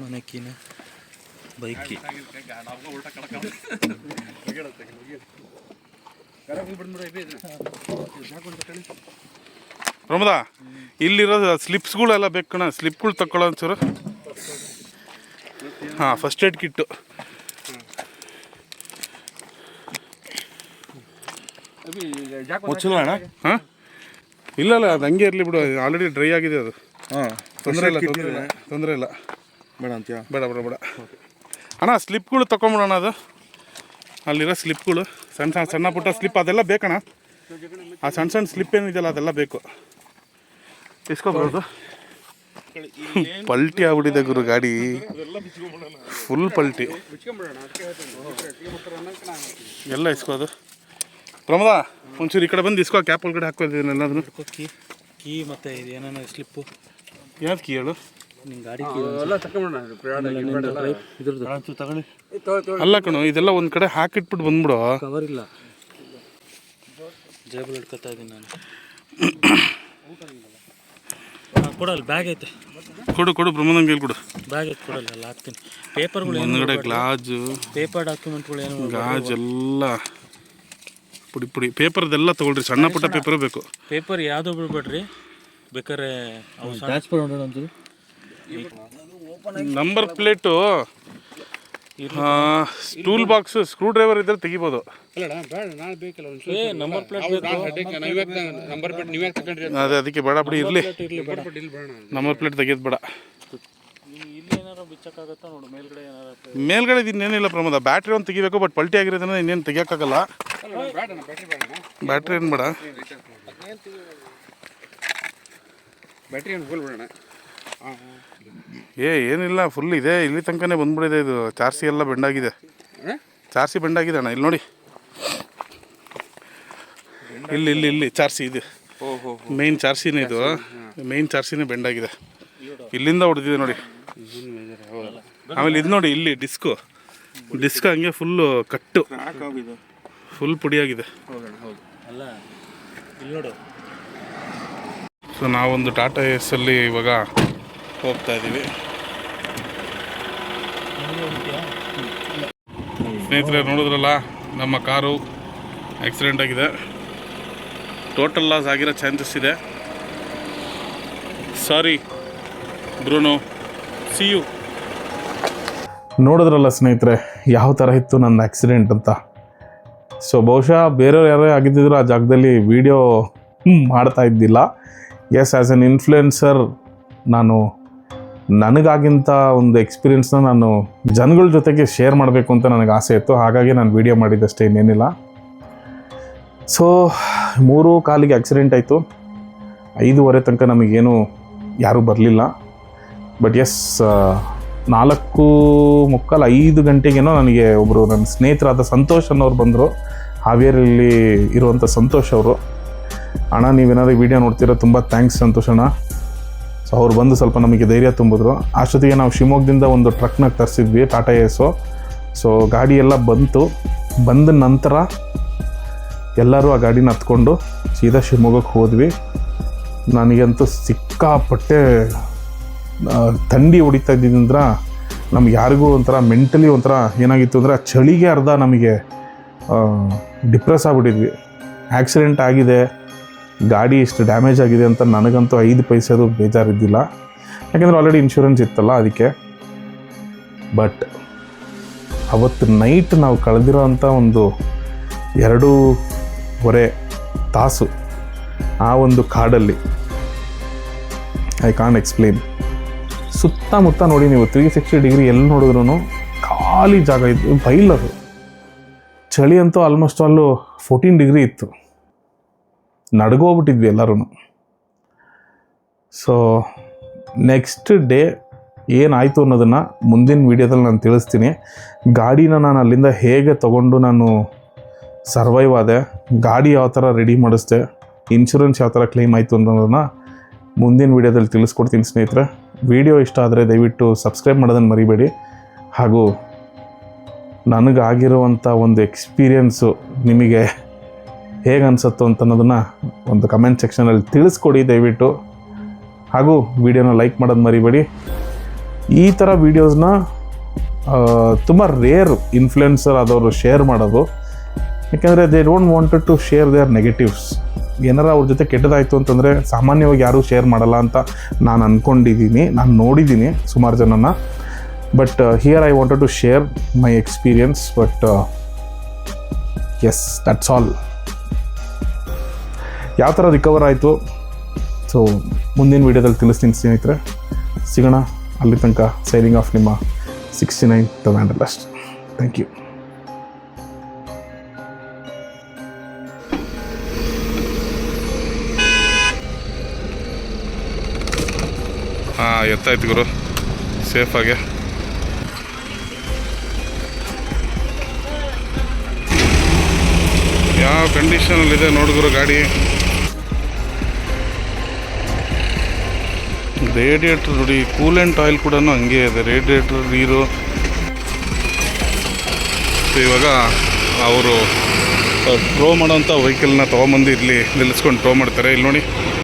ಮನೆಕಿನ ಬೈಕಿ. ಪ್ರಮದ ಇಲ್ಲಿರೋ ಸ್ಲಿಪ್ಸ್ಗಳೆಲ್ಲ ಬೇಕು ಕಣ ಸ್ಲಿಪ್ಗಳು ತಗೊಳ್ಳೋ ಒಂಚೂರು. ಹಾಂ ಫಸ್ಟ್ ಏಡ್ ಕಿಟ್ಟು ಮುಚ್ಚಲ ಅಣ್ಣ. ಹಾಂ? ಇಲ್ಲ ಇಲ್ಲ ಅದು ಹಂಗೆ ಇರಲಿ ಬಿಡು ಆಲ್ರೆಡಿ ಡ್ರೈ ಆಗಿದೆ ಅದು. ಹಾಂ ತೊಂದರೆ ಇಲ್ಲ ತೊಂದರೆ ಇಲ್ಲ. ತೊಂದರೆ ಇಲ್ಲ. ಬೇಡ ಅಂತೀಯ? ಬೇಡ ಬೇಡ ಬೇಡ. ಅಣ್ಣ ಸ್ಲಿಪ್ಗಳು ತೊಗೊಂಬಿಡೋಣ ಅದು. ಅಲ್ಲಿರೋ ಸ್ಲಿಪ್ಗಳು ಸಣ್ಣ ಸಣ್ಣ ಸಣ್ಣ ಪುಟ್ಟ ಸ್ಲಿಪ್ ಅದೆಲ್ಲ ಬೇಕಣ್ಣ. ಆ ಸಣ್ಣ ಸಣ್ಣ ಸ್ಲಿಪ್ ಏನಿದೆಯಲ್ಲ ಅದೆಲ್ಲ ಬೇಕು. ಇಸ್ಕೋಬಾರ್ದು. ಪಲ್ಟಿ ಆಗ್ಬಿಟ್ಟಿದೆ ಗುರು ಗಾಡಿ. ಫುಲ್ ಪಲ್ಟಿ. ಎಲ್ಲ ಇಸ್ಕೋದು. ಪ್ರಮೋದ ಒಂಚೂರು ಈ ಕಡೆ ಬಂದು ಇಸ್ಕೋ ಕ್ಯಾಪ್ ಒಳಗಡೆ ಹಾಕೋದಿದ್ದೀನಿ ಎಲ್ಲಾದ್ರೂ. ಕೀ ಕೀ ಮತ್ತೆ ಇದು ಏನೇನೋ ಸ್ಲಿಪ್ಪು ಯಾವ್ದು ಕೀ ಹೇಳು? ನಿಮ್ಮ ಗಾಡಿ ಎಲ್ಲ. ಇದ್ರದ್ದು. ತಗೊಳ್ಳಿ. ಅಲ್ಲ ಕಣು ಇದೆಲ್ಲ ಒಂದು ಕಡೆ ಹಾಕಿಟ್ಬಿಟ್ಟು ಬಂದ್ಬಿಡು. ಕವರ್ ಇಲ್ಲ. ಜೇಬಲ್ ಹಿಡ್ಕೊತಾ ಇದ್ದೀನಿ ನಾನು. ಹಾಂ ಕೊಡಲ್ಲ ಬ್ಯಾಗ್ ಐತೆ. ಕೊಡು ಕೊಡು ಬ್ರಹ್ಮದಂಗೆ ಹೇಳಿ ಕೊಡು. ಬ್ಯಾಗ್ ಐತೆ ಕೊಡಲ್ಲ ಅಲ್ಲಿ ಹಾಕ್ತೀನಿ. ಪೇಪರ್ಗಳು ಹಿಂದ್ಗಡೆ ಗ್ಲಾಜು ಪೇಪರ್ ಡಾಕ್ಯುಮೆಂಟ್ಗಳು ಏನು ಗಾಜೆಲ್ಲ ಪುಡಿ ಪುಡಿ ಪೇಪರ್ದೆಲ್ಲ ತಗೊಳ್ರಿ ಸಣ್ಣ ಪುಟ್ಟ ಪೇಪರ್ ಬೇಕು. ಪೇಪರ್ ಯಾವುದು ಬಿಡ್ಬೇಡ್ರಿ. ಬೇಕಾರೆ ಅವು number plate tool box screwdriver ಇದ್ರೆ ತೆಗಿಬೋದು. ಅದೇ ಅದಕ್ಕೆ ಬೇಡ ಬಿಡಿ ಇರಲಿ. ನಂಬರ್ ಪ್ಲೇಟ್ ತೆಗಿಯೋದು ಬೇಡ. ಬಿಚ್ಚಕ್ಕಾಗತ್ತಾ ನೋಡು ಮೇಲ್ಗಡೆ ಏನಾರು ಮೇಲ್ಗಡೆ ಇನ್ನೇನಿಲ್ಲ ಪ್ರಮೋದ. ಬ್ಯಾಟ್ರಿ ಒಂದು ತೆಗಿಬೇಕು ಬಟ್ ಪಲ್ಟಿ ಆಗಿರೋದ್ರಿಂದ ಇನ್ನೇನು ತೆಗಿಯೋಕ್ಕಾಗಲ್ಲ. ಬ್ಯಾಟ್ರಿ ಏನು ಬೇಡ. ಬ್ಯಾಟ್ರಿ ಏನು ಫುಲ್ ಬಿಡೋಣ ಏ ಏನಿಲ್ಲ ಫುಲ್ ಇದೆ. ಇಲ್ಲಿ ತನಕನೇ ಬಂದ್ಬಿಡಿದೆ ಇದು. ಚಾರ್ಸಿ ಎಲ್ಲ ಬೆಂಡಾಗಿದೆ ಚಾರ್ಸಿ ಬೆಂಡಾಗಿದೆ ಅಣ್ಣ. ಇಲ್ಲಿ ನೋಡಿ. ಇಲ್ಲಿ ಇಲ್ಲಿ ಇಲ್ಲಿ ಚಾರ್ಸಿ ಇದೆ. ಓಹೋ ಮೇನ್ ಚಾರ್ಸಿನೇ ಇದು. ಮೇನ್ ಚಾರ್ಸಿನೇ ಬೆಂಡಾಗಿದೆ ಇಲ್ಲಿಂದ ಹೊಡೆದಿದೆ ನೋಡಿ. ಆಮೇಲೆ ಇದು ನೋಡಿ ಇಲ್ಲಿ ಡಿಸ್ಕು ಡಿಸ್ಕ್ ಹಂಗೆ ಫುಲ್ಲು ಕಟ್ಟು. ಫುಲ್ ಪುಡಿಯಾಗಿದೆ. ಸೊ ನಾವೊಂದು ಟಾಟಾ ಎಸ್ ಅಲ್ಲಿ ಇವಾಗ ಹೋಗ್ತಾ ಇದ್ದೀವಿ. ಸ್ನೇಹಿತರೆ ನೋಡಿದ್ರಲ್ಲ ನಮ್ಮ ಕಾರು ಆಕ್ಸಿಡೆಂಟ್ ಆಗಿದೆ. ಟೋಟಲ್ ಲಾಸ್ ಆಗಿರೋ ಚಾನ್ಸಸ್ ಇದೆ. ಸಾರಿ ಬ್ರೂನೋ ಸಿ ಯು ನೋಡಿದ್ರಲ್ಲ ಸ್ನೇಹಿತರೆ, ಯಾವ ಥರ ಇತ್ತು ನನ್ನ ಆಕ್ಸಿಡೆಂಟ್ ಅಂತ. ಸೊ ಬಹುಶಃ ಬೇರೆಯವ್ರು ಯಾರೇ ಆಗಿದ್ದಿದ್ರು ಆ ಜಾಗದಲ್ಲಿ ವಿಡಿಯೋ ಮಾಡ್ತಾ ಇದ್ದಿಲ್ಲ. ಎಸ್ ಆ್ಯಸ್ ಎನ್ ಇನ್ಫ್ಲುಯೆನ್ಸರ್ ನಾನು ನನಗಾಗಿಂತ ಒಂದು ಎಕ್ಸ್ಪೀರಿಯೆನ್ಸ್ನ ನಾನು ಜನಗಳ ಜೊತೆಗೆ ಶೇರ್ ಮಾಡಬೇಕು ಅಂತ ನನಗೆ ಆಸೆ ಇತ್ತು. ಹಾಗಾಗಿ ನಾನು ವೀಡಿಯೋ ಮಾಡಿದ್ದಷ್ಟೇ ಇನ್ನೇನಿಲ್ಲ. ಸೊ ಮೂರು ಕಾಲಿಗೆ ಆಕ್ಸಿಡೆಂಟ್ ಆಯಿತು. ಐದೂವರೆ ತನಕ ನಮಗೇನು ಯಾರೂ ಬರಲಿಲ್ಲ. ಬಟ್ ಎಸ್ ನಾಲ್ಕು ಮುಕ್ಕಾಲು ಐದು ಗಂಟೆಗೇನೋ ನನಗೆ ಒಬ್ಬರು ನನ್ನ ಸ್ನೇಹಿತರಾದ ಸಂತೋಷ್ ಅನ್ನೋರು ಬಂದರು. ಹಾವೇರಿಯಲ್ಲಿ ಇರುವಂಥ ಸಂತೋಷ್ ಅವರು. ಅಣ್ಣ, ನೀವೇನಾದ್ರು ವಿಡಿಯೋ ನೋಡ್ತೀರಾ ತುಂಬ ಥ್ಯಾಂಕ್ಸ್ ಸಂತೋಷ ಅಣ್ಣ. ಸೊ ಅವ್ರು ಬಂದು ಸ್ವಲ್ಪ ನಮಗೆ ಧೈರ್ಯ ತುಂಬಿದ್ರು. ಅಷ್ಟೊತ್ತಿಗೆ ನಾವು ಶಿವಮೊಗ್ಗದಿಂದ ಒಂದು ಟ್ರಕ್ನಾಗ ತರಿಸಿದ್ವಿ ಟಾಟಾ ಎಸು ಸೊ ಗಾಡಿ ಎಲ್ಲ ಬಂತು. ಬಂದ ನಂತರ ಎಲ್ಲರೂ ಆ ಗಾಡಿನ ಹತ್ಕೊಂಡು ಸೀದಾ ಶಿವಮೊಗ್ಗಕ್ಕೆ ಹೋದ್ವಿ. ನನಗಂತೂ ಸಿಕ್ಕಾಪಟ್ಟೆ ಥಂಡಿ ಹೊಡಿತಾ ಇದ್ದಿದ್ದರಿಂದ ನಮ್ಗೆ ಯಾರಿಗೂ ಒಂಥರ ಮೆಂಟಲಿ ಒಂಥರ ಏನಾಗಿತ್ತು ಅಂದರೆ ಚಳಿಗೆ ಅರ್ಧ ನಮಗೆ ಡಿಪ್ರೆಸ್ ಆಗಿಬಿಟ್ಟಿದ್ವಿ. ಆಕ್ಸಿಡೆಂಟ್ ಆಗಿದೆ, ಗಾಡಿ ಇಷ್ಟು ಡ್ಯಾಮೇಜ್ ಆಗಿದೆ ಅಂತ ನನಗಂತೂ ಐದು ಪೈಸೆದು ಬೇಜಾರಿದ್ದಿಲ್ಲ. ಯಾಕೆಂದರೆ ಆಲ್ರೆಡಿ ಇನ್ಶೂರೆನ್ಸ್ ಇತ್ತಲ್ಲ ಅದಕ್ಕೆ. ಬಟ್ ಅವತ್ತು ನೈಟ್ ನಾವು ಕಳೆದಿರೋ ಅಂಥ ಒಂದು ಎರಡೂವರೆ ತಾಸು ಆ ಒಂದು ಕಾಡಲ್ಲಿ ಐ ಕಾನ್ ಎಕ್ಸ್ಪ್ಲೇನ್ ಸುತ್ತಮುತ್ತ ನೋಡಿ ನೀವು ತ್ರೀ ಸಿಕ್ಸ್ಟಿ ಡಿಗ್ರಿ ಎಲ್ಲಿ ನೋಡಿದ್ರು ಖಾಲಿ ಜಾಗ ಇತ್ತು ಅದು. ಚಳಿ ಅಂತೂ ಆಲ್ಮೋಸ್ಟ್ ಅಲ್ಲೂ ಫೋರ್ಟೀನ್ ಡಿಗ್ರಿ ಇತ್ತು. ನಡ್ಗೋಗ್ಬಿಟ್ಟಿದ್ವಿ ಎಲ್ಲರೂ ಸೊ ನೆಕ್ಸ್ಟ್ ಡೇ ಏನಾಯಿತು ಅನ್ನೋದನ್ನು ಮುಂದಿನ ವೀಡಿಯೋದಲ್ಲಿ ನಾನು ತಿಳಿಸ್ತೀನಿ. ಗಾಡಿನ ನಾನು ಅಲ್ಲಿಂದ ಹೇಗೆ ತಗೊಂಡು ನಾನು ಸರ್ವೈವ್ ಆದೆ, ಗಾಡಿ ಯಾವ ಥರ ರೆಡಿ ಮಾಡಿಸ್ದೆ ಇನ್ಶೂರೆನ್ಸ್ ಯಾವ ಥರ ಕ್ಲೇಮ್ ಆಯಿತು ಅನ್ನೋದನ್ನು ಮುಂದಿನ ವೀಡಿಯೋದಲ್ಲಿ ತಿಳಿಸ್ಕೊಡ್ತೀನಿ ಸ್ನೇಹಿತರೆ. ವಿಡಿಯೋ ಇಷ್ಟ ಆದರೆ ದಯವಿಟ್ಟು ಸಬ್ಸ್ಕ್ರೈಬ್ ಮಾಡೋದನ್ನು ಮರಿಬೇಡಿ. ಹಾಗೂ ನನಗಾಗಿರುವಂಥ ಒಂದು ಎಕ್ಸ್ಪೀರಿಯನ್ಸು ನಿಮಗೆ ಹೇಗೆ ಅನಿಸುತ್ತೋ ಅಂತ ಅನ್ನೋದನ್ನು ಒಂದು ಕಮೆಂಟ್ ಸೆಕ್ಷನಲ್ಲಿ ತಿಳಿಸ್ಕೊಡಿ ದಯವಿಟ್ಟು. ಹಾಗೂ ವಿಡಿಯೋನ ಲೈಕ್ ಮಾಡೋದು ಮರಿಬೇಡಿ. ಈ ಥರ ವೀಡಿಯೋಸ್ನ ತುಂಬ ರೇರ್ ಇನ್ಫ್ಲುಯೆನ್ಸರ್ ಆದವರು ಶೇರ್ ಮಾಡೋದು. ಯಾಕೆಂದರೆ they don't wanted to share their negatives ಏನಾರ ಅವ್ರ ಜೊತೆ ಕೆಟ್ಟದಾಯಿತು ಅಂತಂದರೆ ಸಾಮಾನ್ಯವಾಗಿ ಯಾರೂ ಶೇರ್ ಮಾಡಲ್ಲ ಅಂತ ನಾನು ಅಂದ್ಕೊಂಡಿದ್ದೀನಿ ನಾನು ನೋಡಿದ್ದೀನಿ ಸುಮಾರು ಜನನ but here I wanted to share my experience but yes that's all ಯಾವ ಥರ ರಿಕವರ್ ಆಯಿತು? ಸೊ ಮುಂದಿನ ವೀಡಿಯೋದಲ್ಲಿ ತಿಳಿಸ್ತೀನಿ ಸ್ನೇಹಿತರೆ. ಸಿಗೋಣ, ಅಲ್ಲಿ ತನಕ ಸೈನಿಂಗ್ ಆಫ್ ನಿಮ್ಮ sixty nine last thank you ಹಾಂ ಎತ್ತಾಯ್ತು ಗುರು. ಸೇಫಾಗೆ ಯಾವ ಕಂಡೀಷನಲ್ಲಿದೆ ನೋಡಿದ್ರು ಗಾಡಿ. ರೇಡಿಯೇಟರ್ ನೋಡಿ ಕೂಲೆಂಟ್ ಆಯಿಲ್ ಕೂಡ ಹಂಗೆ ಇದೆ. ರೇಡಿಯೇಟರ್ ನೀರು. ಇವಾಗ ಅವರು ಟ್ರೋ ಮಾಡೋಂಥ ವೆಹಿಕಲ್ನ ತೊಗೊಂಬಂದು ಇಲ್ಲಿ ನಿಲ್ಲಿಸ್ಕೊಂಡು ಟ್ರೋ ಮಾಡ್ತಾರೆ. ಇಲ್ಲಿ ನೋಡಿ.